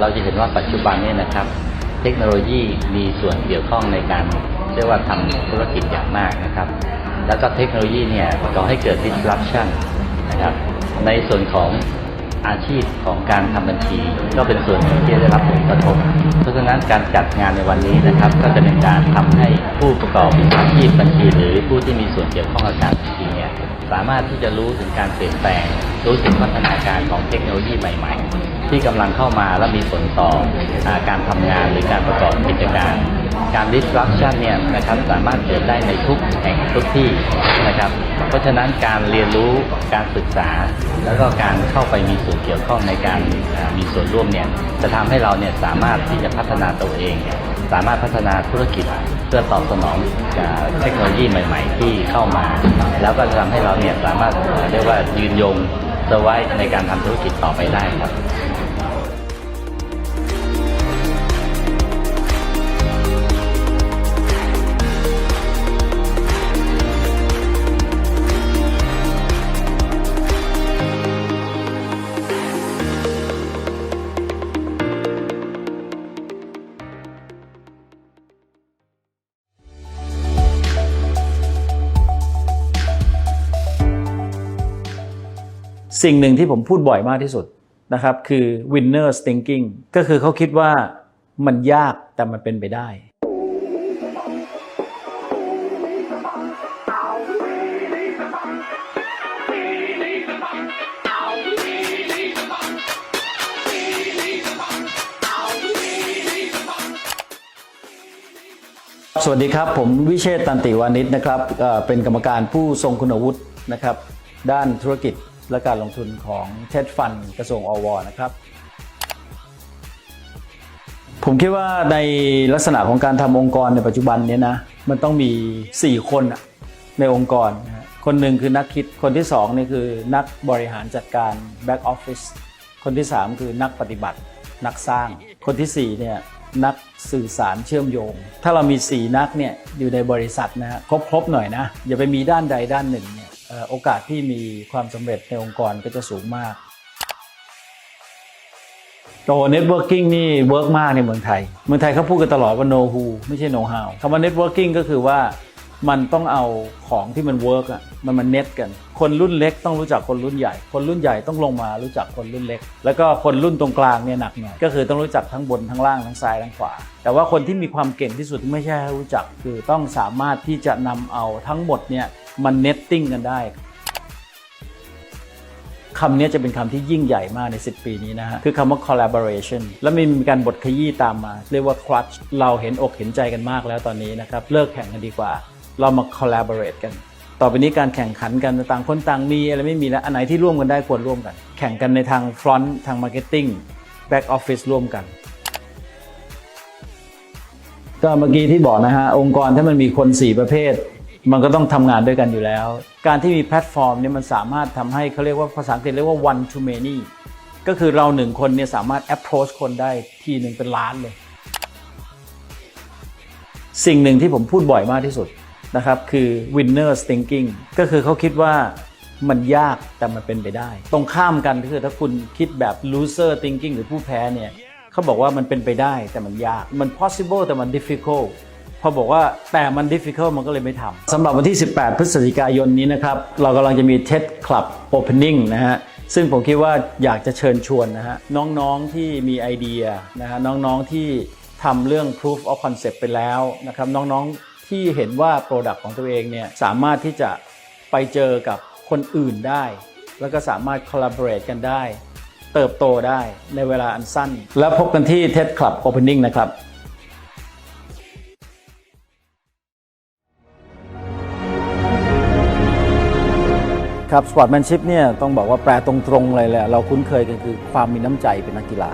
เราจะเห็นว่าปัจจุบันนี้นะครับ เทคโนโลยีมีส่วนเกี่ยวข้องในการเรียกว่าทำธุรกิจอย่างมากนะครับ แล้วก็เทคโนโลยีเนี่ยก่อให้เกิด disruption นะครับ ในส่วนของ อาชีพของการทำบัญชี ก็เป็นส่วนหนึ่งที่ได้รับผลกระทบ เพราะฉะนั้นการจัดงานในวันนี้นะครับ ก็จะเป็นการทำให้ผู้ประกอบอาชีพบัญชี หรือผู้ที่มีส่วนเกี่ยวข้องกับการบัญชีเนี่ยสามารถที่จะรู้ถึงการเปลี่ยนแปลง รู้ถึงพัฒนาการของเทคโนโลยีใหม่ ๆ ที่กำลังเข้ามาและมีผลต่ออาการทำงานหรือการประกอบกิจการ การ disruption เนี่ยนะครับสามารถเกิดได้ในทุกแห่งทุกที่นะครับ เพราะฉะนั้นการเรียนรู้การศึกษา แล้วก็การเข้าไปมีส่วนเกี่ยวข้องในการมีส่วนร่วมเนี่ยจะทำให้เราเนี่ยสามารถที่จะพัฒนาตัวเอง สามารถพัฒนาธุรกิจเพื่อตอบสนองกับเทคโนโลยีใหม่ ๆ ที่เข้ามา แล้วก็จะทำให้เราเนี่ยสามารถเรียกว่ายืนยงเซอร์ไว้ในการทำธุรกิจต่อไปได้ครับ สิ่งหนึ่งที่ผมพูดบ่อยมากที่สุดนะครับคือ winner thinking ก็คือเขาคิดว่ามันยากแต่มันเป็นไปได้ สวัสดีครับ ผมวิเชษตันติวานิชนะครับเป็นกรรมการผู้ทรงคุณวุฒินะครับ ด้านธุรกิจ และการลงทุนของเท็ดฟันกระทรวงอวนะครับ ผมคิดว่าในลักษณะของการทำองค์กรในปัจจุบันนี้นะมันต้องมี 4 คนอะในองค์กร คนหนึ่งคือนักคิดคนที่2นี่คือนักบริหารจัดการ back office คนที่ 3 คือนักปฏิบัตินักสร้าง คนที่4เนี่ยนักสื่อสารเชื่อมโยง ถ้าเรามี 4 นักเนี่ยอยู่ในบริษัทนะฮะครบๆหน่อยนะ อย่าไปมีด้านใดด้านหนึ่งเโอกาสที่มีความสำเร็จในองค์กรก็จะสูงมากโตเน็ตเวิร์กิ่งนี่เวิร์กมากในเมืองไทย เมืองไทยเขาพูดกันตลอดว่า know who ไม่ใช่ know how คำว่า networking ก็คือว่ามันต้องเอาของที่มันเวิร์กอะมันมาเน็ตกัน คนรุ่นเล็กต้องรู้จักคนรุ่นใหญ่ คนรุ่นใหญ่ต้องลงมารู้จักคนรุ่นเล็ก แล้วก็คนรุ่นตรงกลางเนี่ยหนักหน่อยก็คือต้องรู้จักทั้งบนทั้งล่างทั้งซ้ายทั้งขวา แต่ว่าคนที่มีความเก่งที่สุดไม่ใช่รู้จักคือต้องสามารถที่จะนำเอาทั้งหมดเนี่ย มันเน็ตติ้งกันได้คำนี้จะเป็นคำที่ยิ่งใหญ่มากใน 10 ปีนี้นะฮะ คือคำว่า collaboration แล้วมีมีการบทขยี้ตามมา เรียกว่า clutch เราเห็นอกเห็นใจกันมากแล้วตอนนี้นะครับ เลิกแข่งกันดีกว่า เรามา collaborate กัน ต่อไปนี้การแข่งขันกันต่างคนต่างมีอะไรไม่มีแล้ว อันไหนที่ร่วมกันได้ควรร่วมกัน แข่งกันในทาง front ทาง marketing back office ร่วมกัน ก็เมื่อกี้ที่บอกนะฮะ องค์กรถ้ามันมีคน 4 ประเภท มันก็ต้องทำงานด้วยกันอยู่แล้ว การที่มีแพลตฟอร์มเนี่ยมันสามารถทำให้เขาเรียกว่าภาษาอังกฤษเรียกว่า one to many ก็คือเราหนึ่งคนเนี่ยสามารถ approach คนได้ทีหนึ่งเป็นล้านเลย สิ่งหนึ่งที่ผมพูดบ่อยมากที่สุดนะครับคือ winner thinking ก็คือเขาคิดว่ามันยากแต่มันเป็นไปได้ ตรงข้ามกันก็คือถ้าคุณคิดแบบ loser thinking หรือผู้แพ้เนี่ยเขาบอกว่ามันเป็นไปได้แต่มันยากมัน possible แต่มัน difficult พอบอกว่าแต่มัน difficult มันก็เลยไม่ทำสำหรับวันที่ 18 พฤศจิกายนนี้นะครับ เรากำลังจะมี TED Club Opening นะฮะซึ่งผมคิดว่าอยากจะเชิญชวนนะฮะน้องๆที่มีไอเดียนะฮะน้องๆที่ทำเรื่อง proof of concept ไปแล้วนะครับน้องๆที่เห็นว่า Product ของตัวเองเนี่ยสามารถที่จะไปเจอกับคนอื่นได้ แล้วก็สามารถ collaborate กันได้ เติบโตได้ในเวลาอันสั้น แล้วพบกันที่ TED Club Opening นะครับ ครับสปอร์ตแมนชิพเนี่ยต้องบอกว่าแปลตรงๆเลยแหละเราคุ้นเคยกันคือความมีน้ำใจเป็นนักกีฬา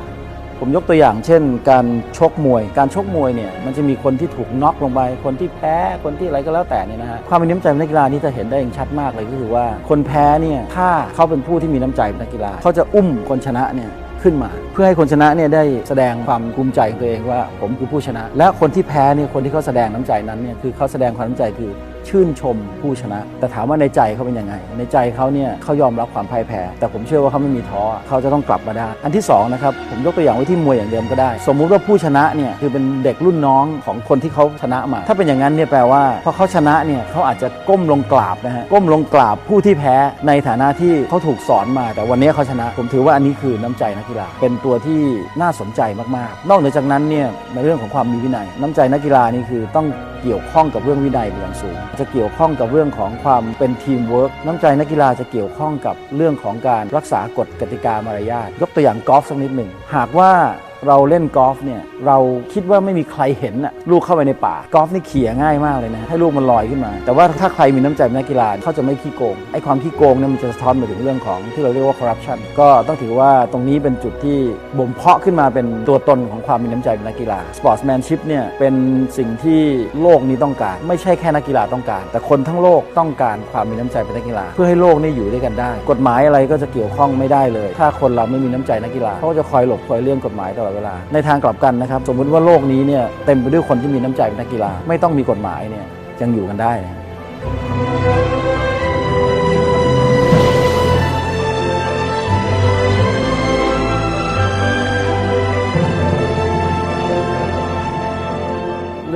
ผมยกตัวอย่างเช่น การชกมวย การชกมวยเนี่ยมันจะมีคนที่ถูกน็อกลงไป คนที่แพ้คนที่อะไรก็แล้วแต่เนี่ยนะฮะความมีน้ำใจเป็นนักกีฬานี่จะเห็นได้อย่างชัดมากเลยก็คือว่า คนแพ้เนี่ยถ้าเขาเป็นผู้ที่มีน้ำใจเป็นนักกีฬาเขาจะอุ้มคนชนะเนี่ยขึ้นมา เพื่อให้คนชนะเนี่ยได้แสดงความภูมิใจของตัวเองว่า ผมคือผู้ชนะ และคนที่แพ้เนี่ยคนที่เขาแสดงน้ำใจนั้นเนี่ยคือเขาแสดงความน้ำใจคือ ชื่นชมผู้ชนะ แต่ถามว่าในใจเขาเป็นยังไง ในใจเขาเนี่ยเขายอมรับความพ่ายแพ้ แต่ผมเชื่อว่าเขาไม่มีท้อเขาจะต้องกลับมาได้ อันที่สองนะครับผมยกตัวอย่างไว้ที่มวยอย่างเดิมก็ได้ สมมุติว่าผู้ชนะเนี่ยคือเป็นเด็กรุ่นน้องของคนที่เขาชนะมา ถ้าเป็นอย่างนั้นเนี่ยแปลว่าพอเขาชนะเนี่ยเขาอาจจะก้มลงกราบนะฮะก้มลงกราบผู้ที่แพ้ในฐานะที่เขาถูกสอนมา แต่วันนี้เขาชนะ ผมถือว่าอันนี้คือน้ำใจนักกีฬาเป็นตัวที่น่าสนใจมากๆ นอกเหนือจากนั้นเนี่ยในเรื่องของความมีวินัย น้ำใจนักกีฬานี่คือต้อง เกี่ยวข้องกับเรื่องวินัยเป็นอย่างสูง จะเกี่ยวข้องกับเรื่องของความเป็นทีมเวิร์กน้ำใจนักกีฬาจะเกี่ยวข้องกับเรื่องของการรักษากฎกติกามารยาทยกตัวอย่างกอล์ฟสักนิดหนึ่งหากว่า เราเล่นกอล์ฟเนี่ยเราคิดว่าไม่มีใครเห็นน่ะลูกเข้าไปในป่ากอล์ฟนี่เขี่ยง่ายมากเลยนะให้ลูกมันลอยขึ้นมา แต่ว่าถ้าใครมีน้ำใจเป็นนักกีฬาเขาจะไม่ขี้โกงไอ้ความขี้โกงเนี่ยมันจะสะท้อนมาถึงเรื่องของที่เราเรียกว่าคอร์รัปชันก็ต้องถือว่าตรงนี้เป็นจุดที่บ่มเพาะขึ้นมาเป็นตัวตนของความมีน้ำใจเป็นนักกีฬาสปอร์ตแมนชิพเนี่ยเป็นสิ่งที่โลกนี้ต้องการ ไม่ใช่แค่นักกีฬาต้องการ แต่คนทั้งโลกต้องการความมีน้ำใจเป็นนักกีฬา เพื่อให้โลกนี่อยู่ด้วยกันได้ กฎหมายอะไรก็จะเกี่ยวข้องไม่ได้เลย ถ้าคนเราไม่มีน้ำใจนักกีฬาเขาก็จะคอยหลบคอยเลี่ยงกฎหมายตลอดเวลา ในทางกลับกันนะครับสมมุติว่าโลกนี้เนี่ยเต็มไปด้วยคนที่มีน้ำใจเป็นนักกีฬา ไม่ต้องมีกฎหมายเนี่ยยังอยู่กันได้นะ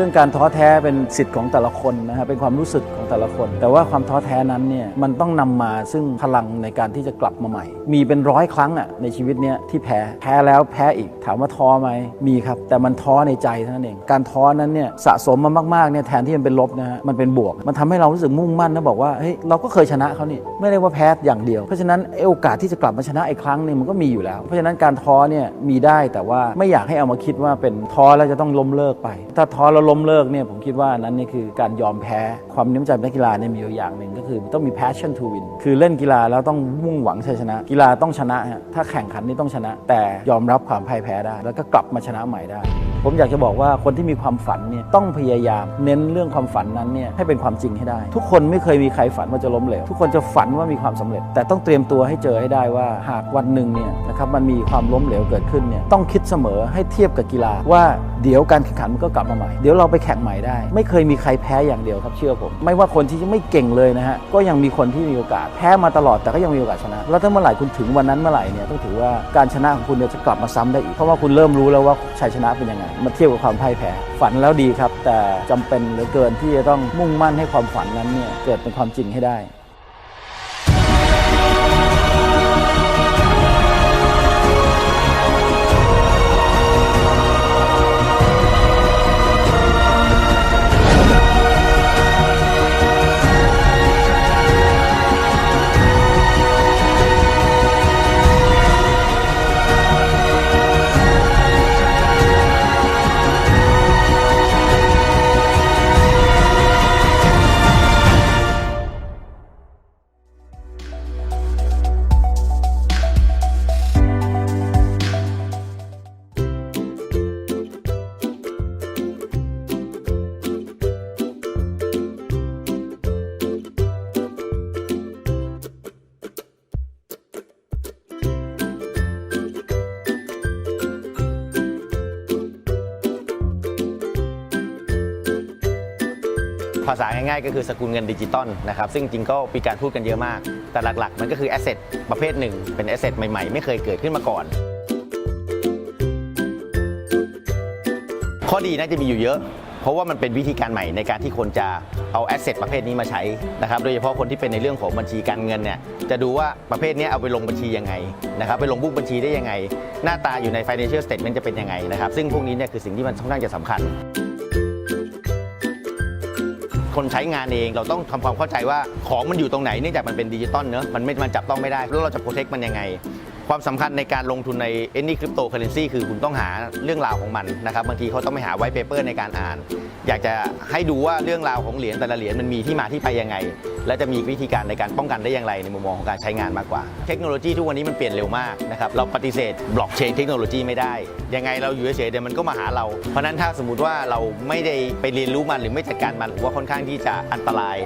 รื่องการท้อแท้เป็นสิทธิ์ของแต่ละคนนะฮะเป็นความรู้สึกของแต่ละคน แต่ว่าความท้อแท้นั้นเนี่ยมันต้องนำมาซึ่งพลังในการที่จะกลับมาใหม่ มีเป็นร้อยครั้งอะในชีวิตเนี้ยที่แพ้แพ้แล้วแพ้อีกถามว่าท้อไหมมีครับ แต่มันท้อในใจเท่านั้นเองการท้อนั้นเนี่ยสะสมมามากๆเนี่ยแทนที่มันเป็นลบนะฮะมันเป็นบวก มันทำให้เรารู้สึกมุ่งมั่นนะบอกว่าเฮ้ยเราก็เคยชนะเขานี่ไม่ได้ว่าแพ้อย่างเดียว เพราะฉะนั้นโอกาสที่จะกลับมาชนะอีกครั้งเนี่ยมันก็มีอยู่แล้ว เพราะฉะนั้นการท้อเนี่ยมีได้แต่ว่าไม่อยากให้เอามาคิดว่าเป็นท้อแล้วจะต้องล้มเลิกไป ถ้าท้อแล้วล้ม้มเลิกเนี่ยผมคิดว่านั้นนี่คือการยอมแพ้ความมีน้ำใจนนักกีฬาเนี่ยมีอยู่อย่างหนึ่งก็คือต้องมี passion to win คือเล่นกีฬาแล้วต้องมุ่งหวังชัยชนะ กีฬาต้องชนะฮะถ้าแข่งขันนี่ต้องชนะ แต่ยอมรับความพ่ายแพ้ได้ แล้วก็กลับมาชนะใหม่ได้ ผมอยากจะบอกว่าคนที่มีความฝันเนี่ยต้องพยายามเน้นเรื่องความฝันนั้นเนี่ยให้เป็นความจริงให้ได้ ทุกคนไม่เคยมีใครฝันว่าจะล้มเหลวทุกคนจะฝันว่ามีความสำเร็จ แต่ต้องเตรียมตัวให้เจอให้ได้ว่า หากวันหนึ่งเนี่ยนะครับมันมีความล้มเหลวเกิดขึ้นเนี่ยต้องคิดเสมอให้เทียบกับกีฬาว่าเดี๋ยวการแข่งขันมันก็กลับมาใหม่เดี๋ยวเราไปแข่งใหม่ได้ ไม่เคยมีใครแพ้อย่างเดียวครับเชื่อผม ไม่ว่าคนที่ไม่เก่งเลยนะฮะก็ยังมีคนที่มีโอกาสแพ้มาตลอดแต่ก็ยังมีโอกาสชนะ แล้วถ้าเมื่อไหร่คุณถึงวันนั้นเมื่อไหร่เนี่ยต้องถือว่าการชนะของคุณเนี่ยจะกลับมาซ้ำได้อีกเพราะว่าคุณเริ่มรู้แล้วว่าชัยชนะเป็นยังไงมาเทียบกับความพ่ายแพ้ ฝันแล้วดีครับ แต่จำเป็นเหลือเกินที่จะต้องมุ่งมั่นให้ความฝันนั้นเนี่ยเกิดเป็นความจริงให้ได้ ภาษาง่ายๆ ก็คือสกุลเงินดิจิตอลนะครับซึ่งจริงก็มีการพูดกันเยอะมาก แต่หลักๆ มันก็คือแอสเซทประเภทหนึ่ง เป็นแอสเซทใหม่ๆ ไม่เคยเกิดขึ้นมาก่อน ข้อดีน่าจะมีอยู่เยอะเพราะว่ามันเป็นวิธีการใหม่ในการที่คนจะเอาแอสเซทประเภทนี้มาใช้นะครับ โดยเฉพาะคนที่เป็นในเรื่องของบัญชีการเงินเนี่ยจะดูว่าประเภทนี้เอาไปลงบัญชียังไงนะครับไปลงบุ๊กบัญชีได้ยังไง หน้าตาอยู่ใน financial statement จะเป็นยังไงนะครับ ซึ่งพวกนี้เนี่ยคือสิ่งที่มันค่อนข้างจะสำคัญ คนใช้งานเอง เราต้องทำความเข้าใจว่าของมันอยู่ตรงไหนเนื่องจากมันเป็นดิจิตอลเนอะมันไม่มันจับต้องไม่ได้แล้วเราจะโปรเทคมันยังไง ความสำคัญในการลงทุนใน any cryptocurrency คือคุณต้องหาเรื่องราวของมันนะครับบางทีเขาต้องไปหาไวเปเปอร์ในการอ่าน อยากจะให้ดูว่าเรื่องราวของเหรียญแต่ละเหรียญมันมีที่มาที่ไปยังไง และจะมีวิธีการในการป้องกันได้อย่างไรในมุมมองของการใช้งานมากกว่า เทคโนโลยีทุกวันนี้มันเปลี่ยนเร็วมากนะครับเราปฏิเสธบล็อกเชนเทคโนโลยีไม่ได้ ยังไงเราอยู่เฉยๆเดี๋ยวมันก็มาหาเรา เพราะฉะนั้นถ้าสมมติว่าเราไม่ได้ไปเรียนรู้มันหรือไม่จัดการมันผมว่าค่อนข้างที่จะอันตราย